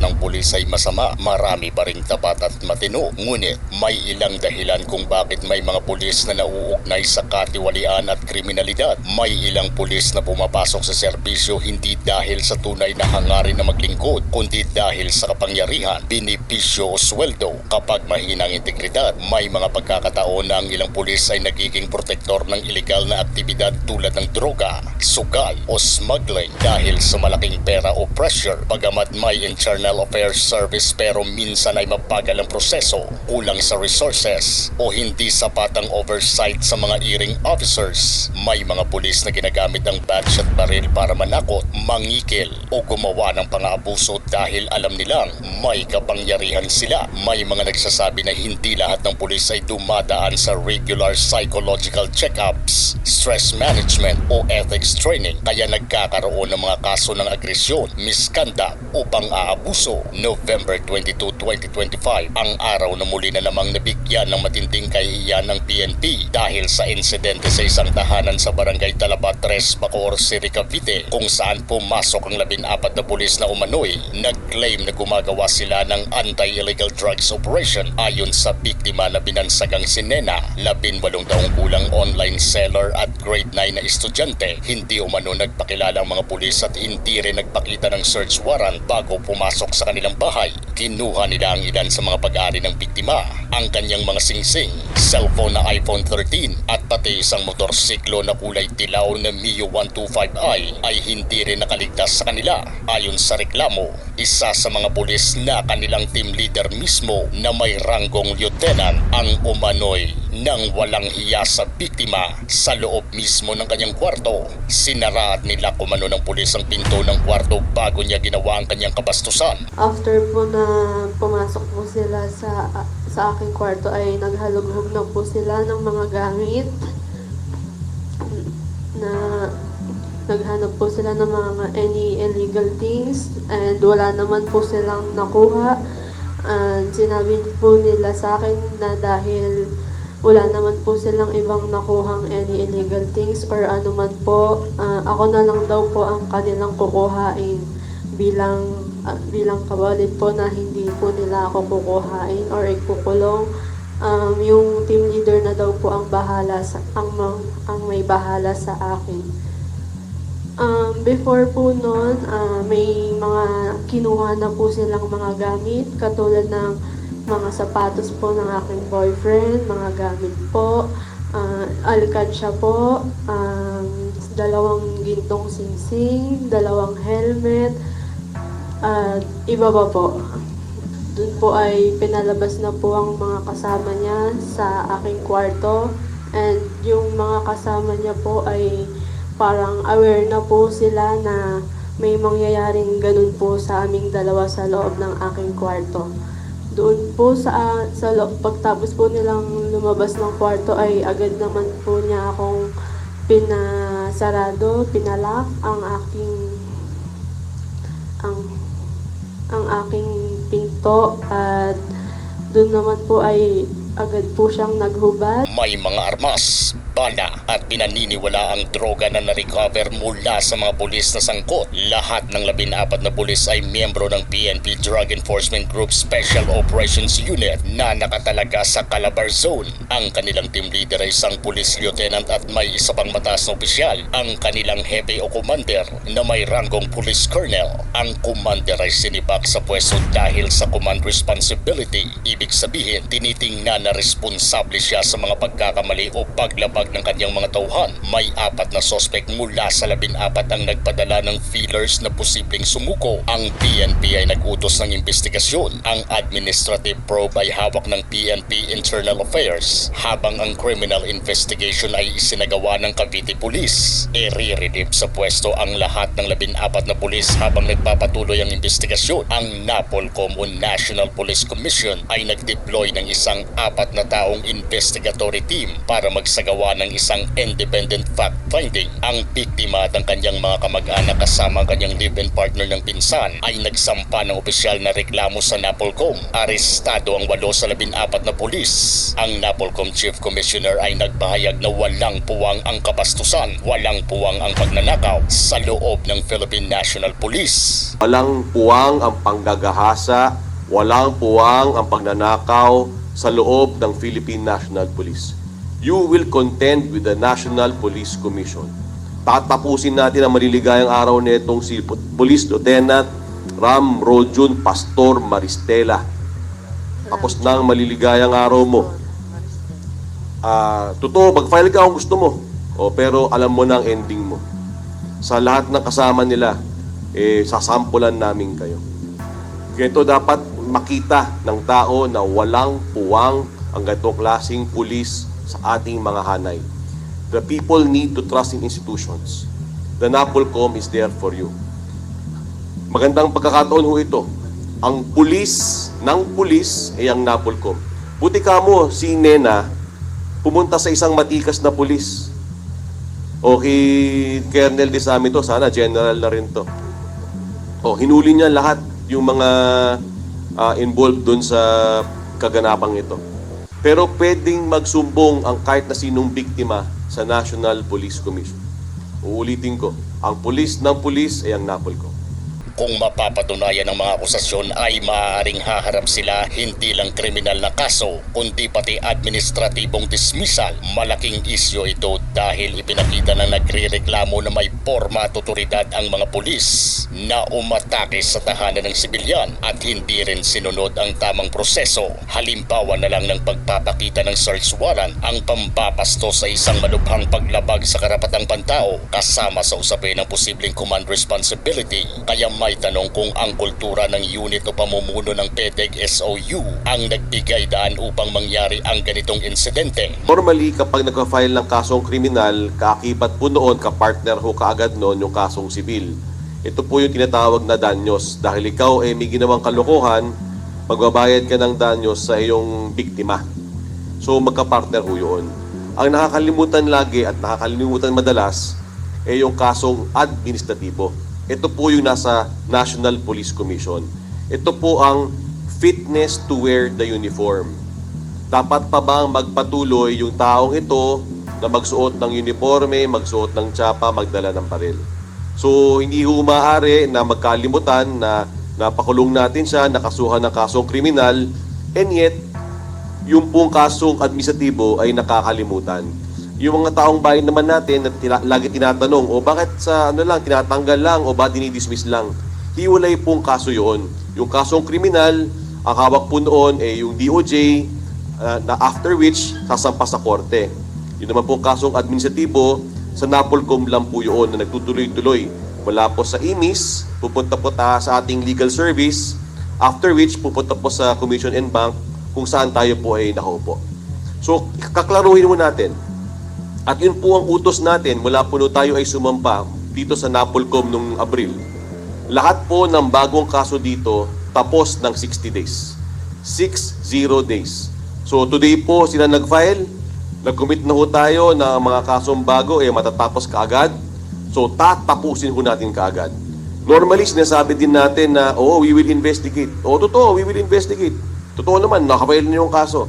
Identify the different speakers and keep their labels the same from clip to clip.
Speaker 1: Ng pulis ay masama. Marami pa ring tapat at matino. Ngunit may ilang dahilan kung bakit may mga pulis na nauugnay sa katiwalian at kriminalidad. May ilang pulis na pumapasok sa serbisyo hindi dahil sa tunay na hangarin na maglingkod, kundi dahil sa kapangyarihan, binipisyo o sweldo. Kapag mahinang integridad, may mga pagkakataon na ang ilang pulis ay nagiging protektor ng ilegal na aktibidad tulad ng droga, sugal o smuggling dahil sa malaking pera o pressure. Bagamat may internal affairs service pero minsan ay mabagal ang proseso, kulang sa resources o hindi sapat ang oversight sa mga earing officers. May mga pulis na ginagamit ang badge at baril para manakot, mangikil o gumawa ng pang-aabuso dahil alam nilang may kapangyarihan sila. May mga nagsasabi na hindi lahat ng pulis ay dumadaan sa regular psychological check-ups, stress management o ethics training kaya nagkakaroon ng mga kaso ng agresyon, misconduct o pang-aabuso. November 22, 2025, ang araw na muli na namang nabigyan ng matinding kahihiyan ng PNP dahil sa insidente sa isang tahanan sa barangay Talaba 3, Bacoor City, Cavite kung saan pumasok ang labing-apat na pulis na umano'y nag-claim na gumagawa sila ng anti-illegal drugs operation ayon sa biktima na binansagang si Nena, labinwalong taong kulang online seller at grade 9 na estudyante. Hindi umano nagpakilala ang mga pulis at hindi rin nagpakita ng search warrant bago pumasok sa kanilang bahay. Kinuha nila ang ilan sa mga pag-aari ng biktima, ang kanyang mga singsing, cellphone na iPhone 13 at pati isang motorsiklo na kulay dilaw na Mio 125i ay hindi rin nakaligtas sa kanila. Ayon sa reklamo, isa sa mga pulis na kanilang team leader mismo na may ranggong lieutenant ang umanoy nang walang hiya sa biktima sa loob mismo ng kanyang kwarto. Sinara at nila kumano ng pulis ang pinto ng kwarto bago niya ginawa ang kanyang kabastusan.
Speaker 2: After po na pumasok po sila sa sa aking kwarto ay naghalughog na po sila ng mga gamit na naghanap po sila ng mga any illegal things and wala naman po silang nakuha. And sinabi po nila sa akin na dahil wala naman po silang ibang nakuhang any illegal things or ano man po, ah, ako na lang daw po ang kanilang kukuhain bilang ah, bilang kabalit po na hindi po nila ako kukuhain or ikukulong. Um, yung team leader na daw po ang bahala sa ang ang may bahala sa akin. Um, before po noon, ah, may mga kinuha na po silang mga gamit katulad ng mga sapatos po ng aking boyfriend, mga gamit po, uh, alkansya po, um, dalawang gintong singsing, dalawang helmet, at iba pa po. Doon po ay pinalabas na po ang mga kasama niya sa aking kwarto. And yung mga kasama niya po ay parang aware na po sila na may mangyayaring ganun po sa aming dalawa sa loob ng aking kwarto. Doon po sa, sa pagtapos po nilang lumabas ng kwarto ay agad naman po niya akong pinasarado, pinalak ang aking ang ang aking pinto at doon naman po ay agad po siyang naghubad.
Speaker 1: May mga armas, bala at pinaniniwala ang droga na na-recover mula sa mga pulis na sangkot. Lahat ng labinapat na pulis ay miyembro ng PNP Drug Enforcement Group Special Operations Unit na nakatalaga sa Calabar Zone. Ang kanilang team leader ay isang police lieutenant at may isa pang mataas na opisyal. Ang kanilang hepe o commander na may ranggong police colonel. Ang commander ay sinibak sa pwesto dahil sa command responsibility. Ibig sabihin, tinitingnan na responsable siya sa mga pagkakamali o paglabag ng kanyang mga tauhan. May apat na sospek mula sa labing-apat ang nagpadala ng feelers na posibleng sumuko. Ang PNP ay nagutos ng investigasyon. Ang administrative probe ay hawak ng PNP Internal Affairs habang ang criminal investigation ay isinagawa ng Cavite Police. Iriridip sa pwesto ang lahat ng labing-apat na pulis habang nagpapatuloy ang investigasyon. Ang NAPOLCOM o National Police Commission ay nag-deploy ng isang apat na taong investigatory team para magsagawa gumagawa ng isang independent fact-finding. Ang biktima at ang kanyang mga kamag-anak kasama ang kanyang live-in partner ng pinsan ay nagsampa ng opisyal na reklamo sa Napolcom. Arestado ang walo sa labing-apat na pulis. Ang Napolcom Chief Commissioner ay nagpahayag na walang puwang ang kapastusan, walang puwang ang pagnanakaw sa loob ng Philippine National Police.
Speaker 3: Walang puwang ang panggagahasa, walang puwang ang pagnanakaw sa loob ng Philippine National Police. You will contend with the National Police Commission. Tatapusin natin ang maliligayang araw nitong si Police Lieutenant Ram Rojun Pastor Maristela. Tapos na ang maliligayang araw mo. Ah, totoo, mag-file ka kung gusto mo. O, pero alam mo na ang ending mo. Sa lahat ng kasama nila, eh, sasampulan namin kayo. Ganito dapat makita ng tao na walang puwang ang ganitong klaseng pulis sa ating mga hanay. The people need to trust in institutions. The NAPOLCOM is there for you. Magandang pagkakataon ho ito. Ang pulis ng pulis ay ang NAPOLCOM. Buti ka mo, si Nena, pumunta sa isang matikas na pulis. O kay Colonel Disami to, sana general na rin to. O, hinuli niya lahat yung mga ah, involved dun sa kaganapang ito. Pero pwedeng magsumbong ang kahit na sinong biktima sa National Police Commission. Uulitin ko, ang pulis ng pulis ay ang NAPOLCOM.
Speaker 1: Kung mapapatunayan ng mga akusasyon ay maaaring haharap sila hindi lang kriminal na kaso kundi pati administratibong dismissal. Malaking isyo ito dahil ipinakita ng nagre-reklamo na may porma at otoridad ang mga pulis na umatake sa tahanan ng sibilyan at hindi rin sinunod ang tamang proseso. Halimbawa na lang ng pagpapakita ng search warrant ang pambabasto sa isang malubhang paglabag sa karapatang pantao kasama sa usapin ng posibleng command responsibility. Kaya may tanong kung ang kultura ng unit o pamumuno ng PEDEG SOU ang nagbigay daan upang mangyari ang ganitong insidente.
Speaker 3: Normally, kapag nagka-file ng kasong kriminal, kaakibat po noon, kapartner ho kaagad noon yung kasong sibil. Ito po yung tinatawag na danyos. Dahil ikaw ay may ginawang kalokohan, magbabayad ka ng danyos sa iyong biktima. So, magka-partner ho yun. Ang nakakalimutan lagi at nakakalimutan madalas ay yung kasong administratibo. Ito po yung nasa National Police Commission. Ito po ang fitness to wear the uniform. Dapat pa bang magpatuloy yung taong ito na magsuot ng uniforme, magsuot ng tsapa, magdala ng baril? So, hindi ho maaari na magkalimutan na napakulong natin siya, nakasuhan ng kasong kriminal, and yet, yung pong kasong administratibo ay nakakalimutan. Yung mga taong bayan naman natin na tila, lagi tinatanong, o bakit sa ano lang, tinatanggal lang, o ba dinidismiss lang? Hiwalay pong kaso yun. Yung kasong kriminal, ang hawak po noon ay yung DOJ, uh, na after which, sasampa sa korte. Yun naman pong kasong administratibo, sa Napolcom lang po yun na nagtutuloy-tuloy. Mula po sa IMIS, pupunta po ta sa ating legal service, after which pupunta po sa Commission and Bank kung saan tayo po ay nakaupo. So, kaklaruhin mo natin. At yun po ang utos natin mula po tayo ay sumampa dito sa Napolcom nung Abril. Lahat po ng bagong kaso dito tapos ng 60 days. 60 days. So today po sila nag-file, nag-commit na ho tayo na mga kasong bago eh matatapos kaagad. So tatapusin ho natin kaagad. Normally sinasabi din natin na oo, we will investigate. Oo, totoo, we will investigate. Totoo naman, nakafile na yung kaso.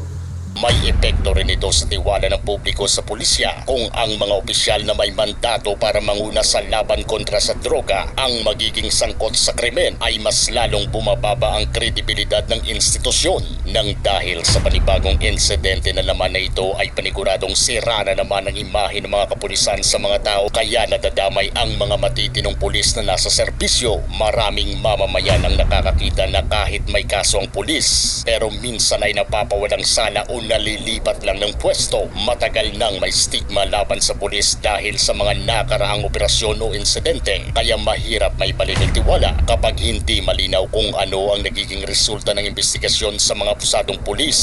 Speaker 1: May epekto rin ito sa tiwala ng publiko sa pulisya. Kung ang mga opisyal na may mandato para manguna sa laban kontra sa droga ang magiging sangkot sa krimen ay mas lalong bumababa ang kredibilidad ng institusyon. Nang dahil sa panibagong insidente na naman na ito ay paniguradong sira na naman ang imahe ng mga kapulisan sa mga tao. Kaya nadadamay ang mga matitinong pulis na nasa serbisyo. Maraming mamamayan ang nakakakita na kahit may kaso ang pulis pero minsan ay napapawalang sala nalilipat lang ng pwesto. Matagal nang may stigma laban sa pulis dahil sa mga nakaraang operasyon o insidente. Kaya mahirap may balik tiwala kapag hindi malinaw kung ano ang nagiging resulta ng investigasyon sa mga pusadong pulis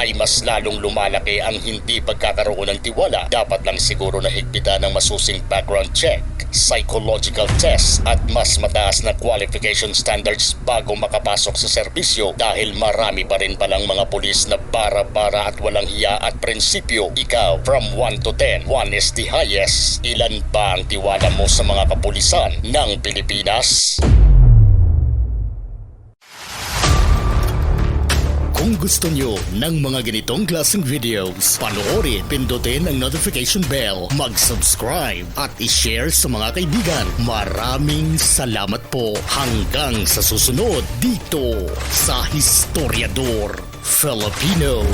Speaker 1: ay mas lalong lumalaki ang hindi pagkakaroon ng tiwala. Dapat lang siguro na higpitan ng masusing background check psychological test at mas mataas na qualification standards bago makapasok sa serbisyo dahil marami pa rin palang mga pulis na bara-bara at walang hiya at prinsipyo. Ikaw, from 1 to 10, 1 is the highest. Ilan ba ang tiwala mo sa mga kapulisan ng Pilipinas? Kung gusto nyo ng mga ganitong klaseng videos, panoorin, pindutin ang notification bell, mag-subscribe at i-share sa mga kaibigan. Maraming salamat po hanggang sa susunod dito sa Historiador Filipino.